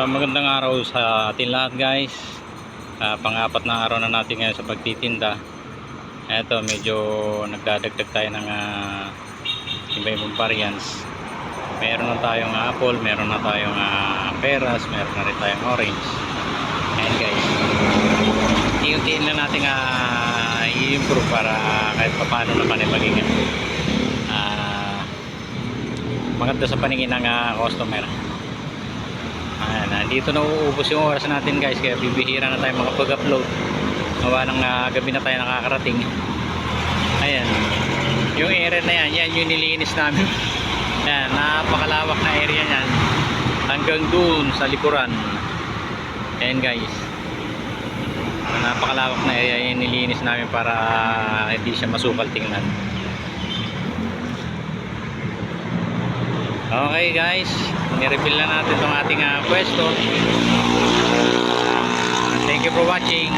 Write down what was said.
Ah, magandang araw sa atin lahat guys. Ah, pang-apat na araw na natin ngayon sa pagtitinda. Eto, medyo nagdadagdag tayo ng ah, iba-ibang variants. Meron na tayong apple, meron na tayong ah, peras, meron na rin tayong orange. Ayan guys. Iuntiin lang natin ah, i-improve para kahit paano naman ay maging ah, maganda sa paningin ng ah, customer. Nandito na uubos yung oras natin guys kaya bibihira na tayo makapag-upload. Gawa ng ah, gabi na tayo nakakarating. Ayan. Yung area na yan, yan yung nilinis namin. Ayan, napakalawak na area yan hanggang dun sa likuran. Ayan guys. Napakalawak na area yung nilinis namin para hindi siya masukal tingnan Okay guys, nirefill na natin itong ating ah, pwesto. Thank you for watching.